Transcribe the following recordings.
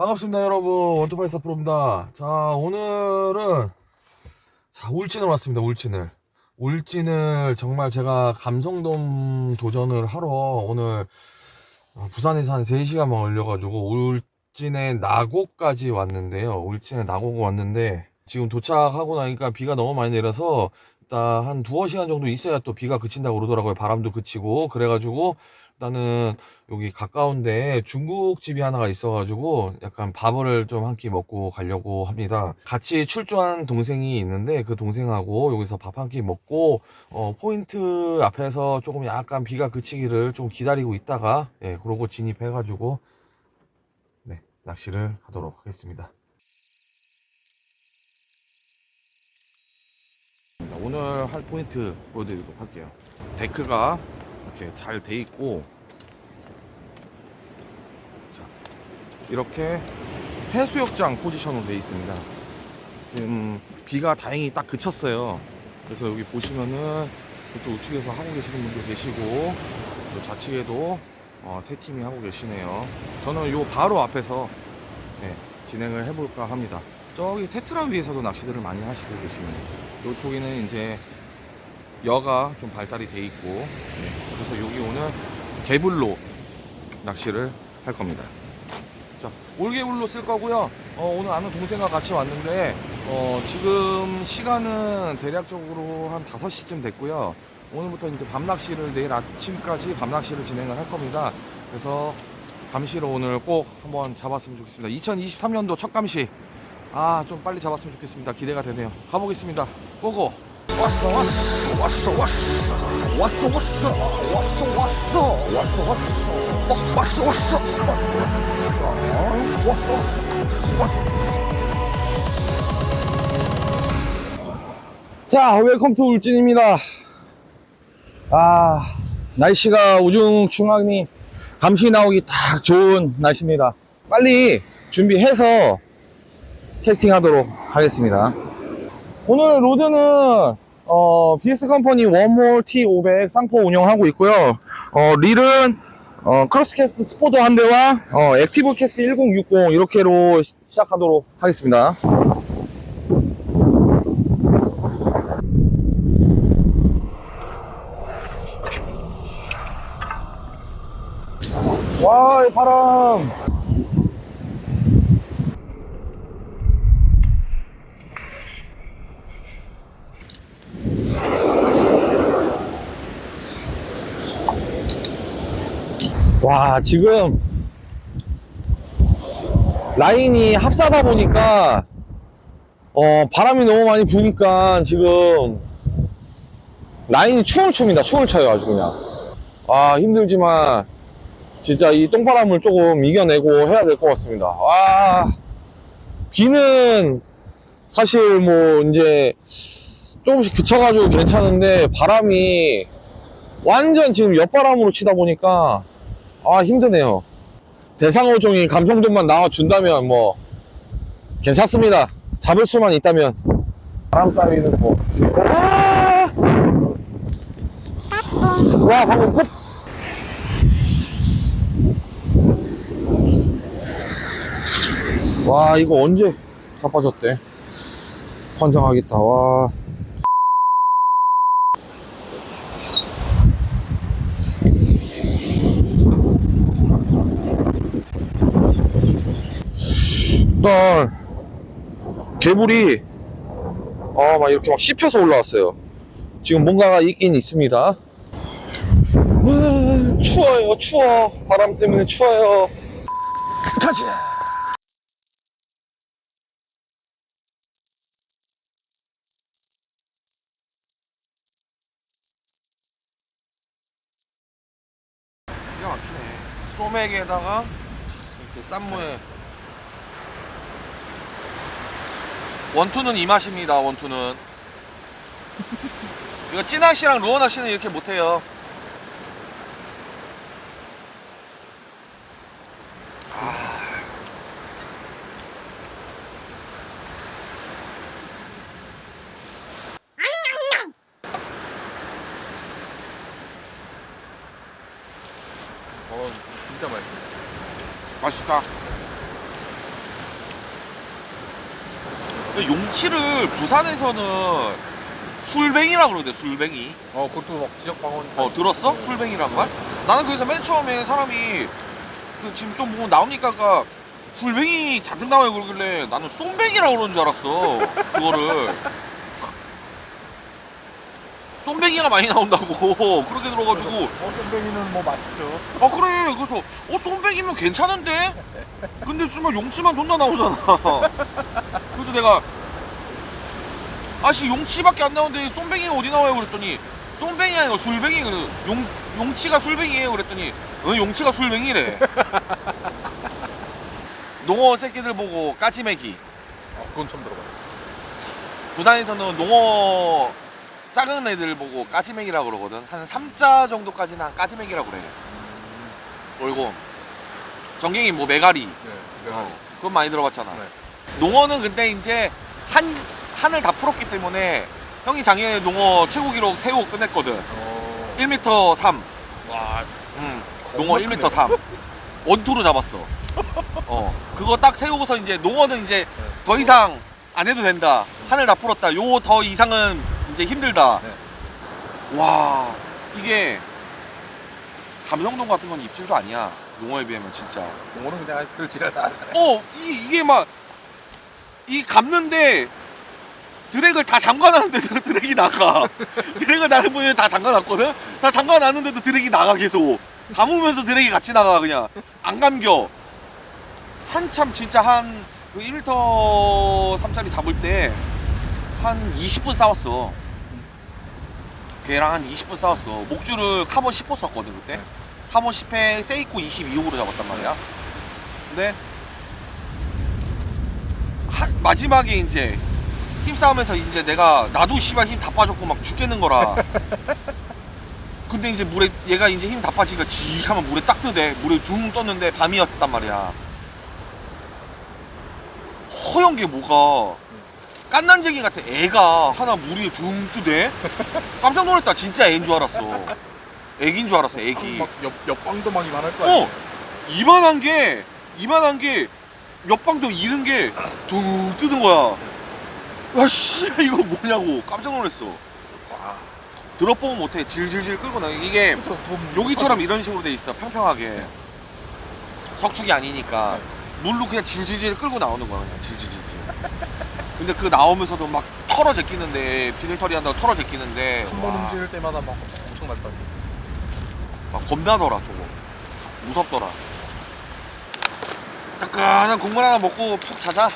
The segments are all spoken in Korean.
반갑습니다 여러분. 원투팔사 프로입니다. 자 오늘은 자 울진을 왔습니다 울진을. 울진을 정말 제가 감성돔 도전을 하러 오늘 어, 부산에서 한 3시간 걸려가지고 울진의 나곡까지 왔는데요. 울진의 나곡 왔는데 지금 도착하고 나니까 비가 너무 많이 내려서 일단 한 두어 시간 정도 있어야 또 비가 그친다고 그러더라고요 바람도 그치고 그래가지고 일단은 여기 가까운데 중국집이 하나가 있어가지고 약간 밥을 좀 한 끼 먹고 가려고 합니다. 같이 출조한 동생이 있는데 그 동생하고 여기서 밥 한 끼 먹고 어, 포인트 앞에서 조금 약간 비가 그치기를 좀 기다리고 있다가 예, 그러고 진입해가지고 네, 낚시를 하도록 하겠습니다. 오늘 할 포인트 보여드리도록 할게요. 데크가 이렇게 잘 돼 있고 자, 이렇게 해수욕장 포지션으로 돼 있습니다. 지금 비가 다행히 딱 그쳤어요. 그래서 여기 보시면은 그쪽 우측에서 하고 계시는 분도 계시고 또 좌측에도 어, 세 팀이 하고 계시네요. 저는 요 바로 앞에서 네, 진행을 해볼까 합니다. 저기 테트라 위에서도 낚시들을 많이 하시고 계십니다. 요 토기는 이제 여가 좀 발달이 돼 있고 네, 그래서 여기 오늘 개불로 낚시를 할 겁니다. 자 올개불로 쓸 거고요. 어, 오늘 아는 동생과 같이 왔는데 어, 지금 시간은 대략적으로 한 5시쯤 됐고요. 오늘부터 이제 밤낚시를 내일 아침까지 밤낚시를 진행을 할 겁니다. 그래서 감시를 오늘 꼭 한번 잡았으면 좋겠습니다. 2023년도 첫 감시 아 좀 빨리 잡았으면 좋겠습니다. 기대가 되네요. 가보겠습니다. 고고. 왔어 왔어 왔어 왔어 왔어 왔어 왔어 왔어 왔어 왔어 어, 왔어 왔어 왔어 왔어 왔어 왔어 왔어 자, 웰컴 투 울진입니다. 아, 날씨가 우중충하니 감시 나오기 딱 좋은 날씨입니다. 빨리 준비해서 캐스팅 하도록 하겠습니다. 오늘 로드는 어, BS 컴퍼니 원몰 T500 쌍포 운영하고 있고요. 어, 릴은 어, 크로스캐스트 스포더 한 대와 어, 액티브 캐스트 1060 이렇게로 시- 시작하도록 하겠습니다. 와, 이 바람. 와, 지금 라인이 합사다 보니까 어, 바람이 너무 많이 부니까 지금 라인이 춤을 춥니다. 춤을 춰요, 아주 그냥. 아, 힘들지만 진짜 이 똥바람을 조금 이겨내고 해야 될 것 같습니다. 와, 비는 사실 뭐 이제 조금씩 그쳐가지고 괜찮은데 바람이 완전 지금 옆바람으로 치다 보니까 아 힘드네요. 대상어종이 감성돔만 나와준다면 뭐 괜찮습니다. 잡을 수만 있다면 바람 따위는 뭐. 아! 와 방금 끝 와 이거 언제 다 빠졌대 환장하겠다 와 일단 개불이 아 막 이렇게 막 씹혀서 올라왔어요. 지금 뭔가가 있긴 있습니다. 와, 추워요 추워. 바람 때문에 추워요. 가자 기가 막히네. 소맥에다가 이렇게 쌈무에 원투는 이 맛입니다. 원투는 이거 찐낚시랑 루어낚시는 이렇게 못해요. 어, 진짜 맛있어. 맛있다. 그 용치를 부산에서는 술뱅이라 그러대 술뱅이 어 그것도 막 지적 방언. 어 들었어? 술뱅이란 말? 나는 그래서 맨 처음에 사람이 그 지금 좀뭐 나오니까가 술뱅이 잔뜩 나와요 그러길래 나는 쏨뱅이라고 그러는 줄 알았어 그거를 쏨뱅이가 많이 나온다고 그렇게 들어가지고 어 선배님은 뭐 맛있죠. 아 그래 그래서 어 쏨뱅이면 괜찮은데 근데 정말 용치만 존나 나오잖아 그래서 내가 아씨 용치밖에 안 나오는데 쏨뱅이가 어디 나와요? 그랬더니 쏨뱅이 아니고 술뱅이 그래. 용 용치가 술뱅이에요? 그랬더니 어 용치가 술뱅이래. 농어 새끼들 보고 까치매기. 어 그건 처음 들어봐. 부산에서는 농어 작은 애들 보고 까치매기라고 그러거든. 한 3자 정도까지는 한 까치매기라고 그래. 그리고 정갱이 뭐 메가리. 네. 어, 그건 많이 들어봤잖아. 네. 농어는 근데 이제 한 한을 다 풀었기 때문에 형이 작년에 농어 최고 기록 세우고 끝냈거든. 어. 1m 3. 와. 음, 농어 겁나 1m 3. 원투로 잡았어. 어, 그거 딱 세우고서 이제 농어는 이제 더 이상 안 해도 된다. 한을 다 풀었다. 요 더 이상은 이제 힘들다. 와, 이게 감성동 같은 건 입질도 아니야. 농어에 비하면 진짜. 용어는 그냥 별지랄 다 하잖아요. 어, 이, 이게 막, 이 감는데, 드랙을 다 잠가놨는데도 드랙이 나가. 드랙을 나는 분이 다 잠가놨거든? 다 잠가놨는데도 드랙이 나가, 계속. 감으면서 드랙이 같이 나가, 그냥. 안 감겨. 한참 진짜 한, 그 1m 3짜리 잡을 때, 한 20분 싸웠어. 걔랑 한 20분 싸웠어. 목줄을 카본 10호 썼거든, 그때. 네. 카본 10회 세이코 22호로 잡았단 말이야. 근데 한, 마지막에 이제 힘싸움에서 이제 내가 나도 씨발 힘 다 빠졌고 막 죽겠는 거라. 근데 이제 물에 얘가 이제 힘 다 빠지니까 지 하면 물에 딱 뜨대. 물에 둥 떴는데 밤이었단 말이야. 허연 게 뭐가 깐난쟁이 같아. 애가 하나 물 위에 둥 뜨대. 깜짝 놀랐다. 진짜 애인 줄 알았어. 애기인 줄 알았어. 애기. 막 옆, 옆방도 막 이만할 거 아니에요? 어 이만한 게 이만한 게 옆방도 이른 게둥 뜨는 거야. 와씨 이거 뭐냐고. 깜짝 놀랐어. 와. 들어보면 못해. 질질질 끌고 나 이게 여기처럼 이런 식으로 돼 있어 평평하게. 석축이 아니니까. 물로 그냥 질질질 끌고 나오는 거야 그냥 질질질. 근데 그 나오면서도 막 털어 제끼는데 비늘 털이 한다고 털어 제끼는데 한번 와, 움직일 때마다 막 엄청 날거 막 겁나더라 저거. 무섭더라 따끈한 국물 하나 먹고 푹 자자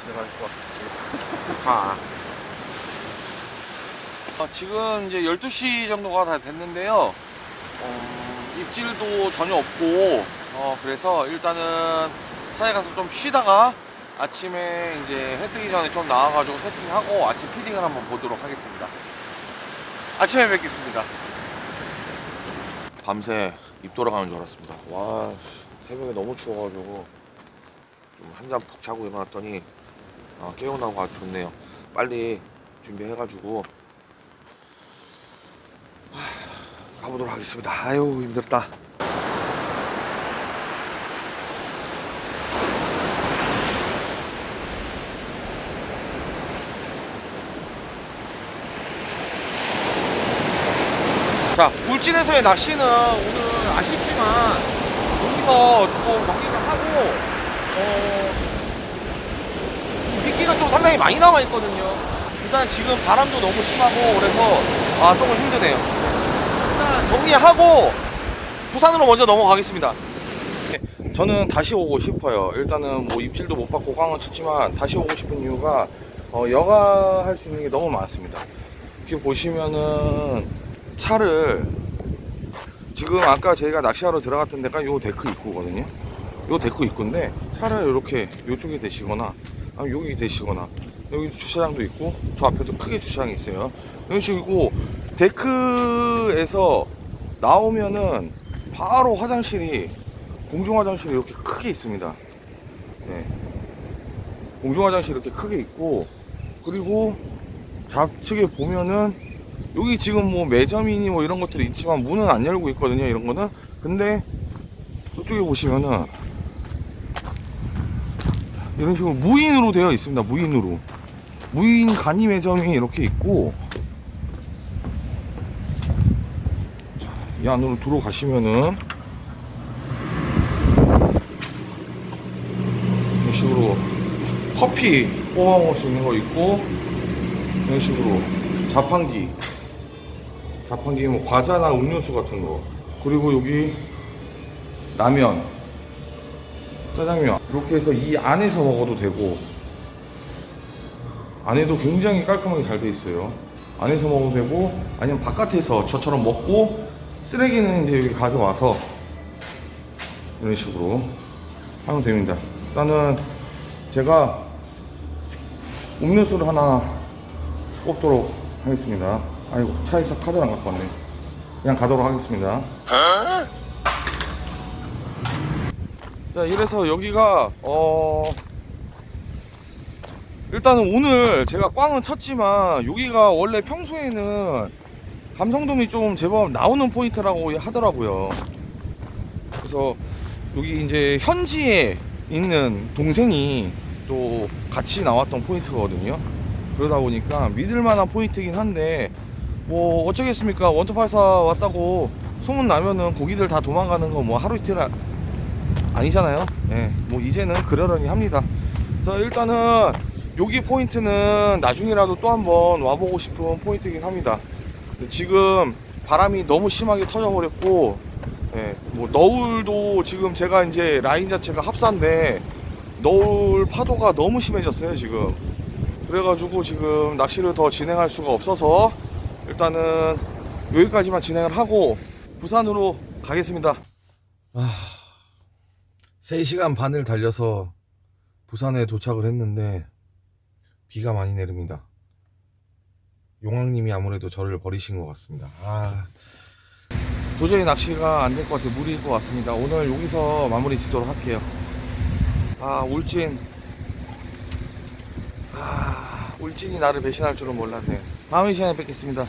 잡자마자 기절할 것 같아. 가. 어, 지금 이제 12시 정도가 다 됐는데요. 어, 입질도 전혀 없고, 어, 그래서 일단은 차에 가서 좀 쉬다가 아침에 이제 해 뜨기 전에 좀 나와가지고 세팅하고 아침 피딩을 한번 보도록 하겠습니다. 아침에 뵙겠습니다. 밤새 입 돌아가는 줄 알았습니다. 와, 씨, 새벽에 너무 추워가지고 좀 한 잔 푹 자고 일어났더니 아, 깨어나고 아주 좋네요. 빨리 준비해가지고 하, 가보도록 하겠습니다. 아유 힘들다. 자, 울진에서의 낚시는 오늘 아쉽지만 여기서 조금 정리를 하고 어, 미끼가 좀 상당히 많이 남아 있거든요. 일단 지금 바람도 너무 심하고 그래서 아 조금 힘드네요. 일단 정리하고 부산으로 먼저 넘어가겠습니다. 저는 다시 오고 싶어요. 일단은 뭐 입질도 못 받고 꽝은 쳤지만 다시 오고 싶은 이유가 어, 여가 할 수 있는 게 너무 많습니다. 이렇게 보시면은 차를 지금 아까 저희가 낚시하러 들어갔던 데가 요 데크 입구거든요. 요 데크 입구인데 차를 이렇게 요쪽에 대시거나 아니면 여기 대시거나. 여기 주차장도 있고 저 앞에도 크게 주차장이 있어요. 이런 식이고 데크에서 나오면은 바로 화장실이 공중 화장실이 이렇게 크게 있습니다. 네. 공중 화장실 이렇게 크게 있고 그리고 좌측에 보면은 여기 지금 뭐 매점이니 뭐 이런 것들이 있지만 문은 안 열고 있거든요 이런 거는. 근데 이쪽에 보시면은 이런 식으로 무인으로 되어 있습니다. 무인으로. 무인 간이 매점이 이렇게 있고. 자, 이 안으로 들어가시면은 이런 식으로 커피 뽑아 먹을 수 있는 거 있고 이런 식으로 자판기. 자판기 뭐 과자나 음료수 같은 거. 그리고 여기 라면 짜장면 이렇게 해서 이 안에서 먹어도 되고 안에도 굉장히 깔끔하게 잘 돼 있어요. 안에서 먹어도 되고 아니면 바깥에서 저처럼 먹고 쓰레기는 이제 여기 가져와서 이런 식으로 하면 됩니다. 일단은 제가 음료수를 하나 뽑도록 하겠습니다. 아이고 차에서 카드를 안 갖고 왔네. 그냥 가도록 하겠습니다 자 이래서 여기가 어 일단은 오늘 제가 꽝은 쳤지만 여기가 원래 평소에는 감성돔이 좀 제법 나오는 포인트라고 하더라고요. 그래서 여기 이제 현지에 있는 동생이 또 같이 나왔던 포인트거든요. 그러다 보니까 믿을 만한 포인트긴 한데 뭐 어쩌겠습니까? 원투팔사 왔다고 소문 나면은 고기들 다 도망가는 거 뭐 하루 이틀 아- 아니잖아요. 예, 뭐 이제는 그러려니 합니다. 그래서 일단은 여기 포인트는 나중이라도 또 한번 와보고 싶은 포인트긴 합니다. 지금 바람이 너무 심하게 터져버렸고 예, 뭐 너울도 지금 제가 이제 라인 자체가 합사인데 너울 파도가 너무 심해졌어요 지금. 그래가지고 지금 낚시를 더 진행할 수가 없어서 일단은 여기까지만 진행을 하고 부산으로 가겠습니다. 아, 3시간 반을 달려서 부산에 도착을 했는데 비가 많이 내립니다. 용왕님이 아무래도 저를 버리신 것 같습니다. 아, 도저히 낚시가 안 될 것 같아요. 무리일 것 같습니다. 오늘 여기서 마무리 짓도록 할게요. 아, 울진. 아, 울진이 나를 배신할 줄은 몰랐네. 다음 이 시간에 뵙겠습니다.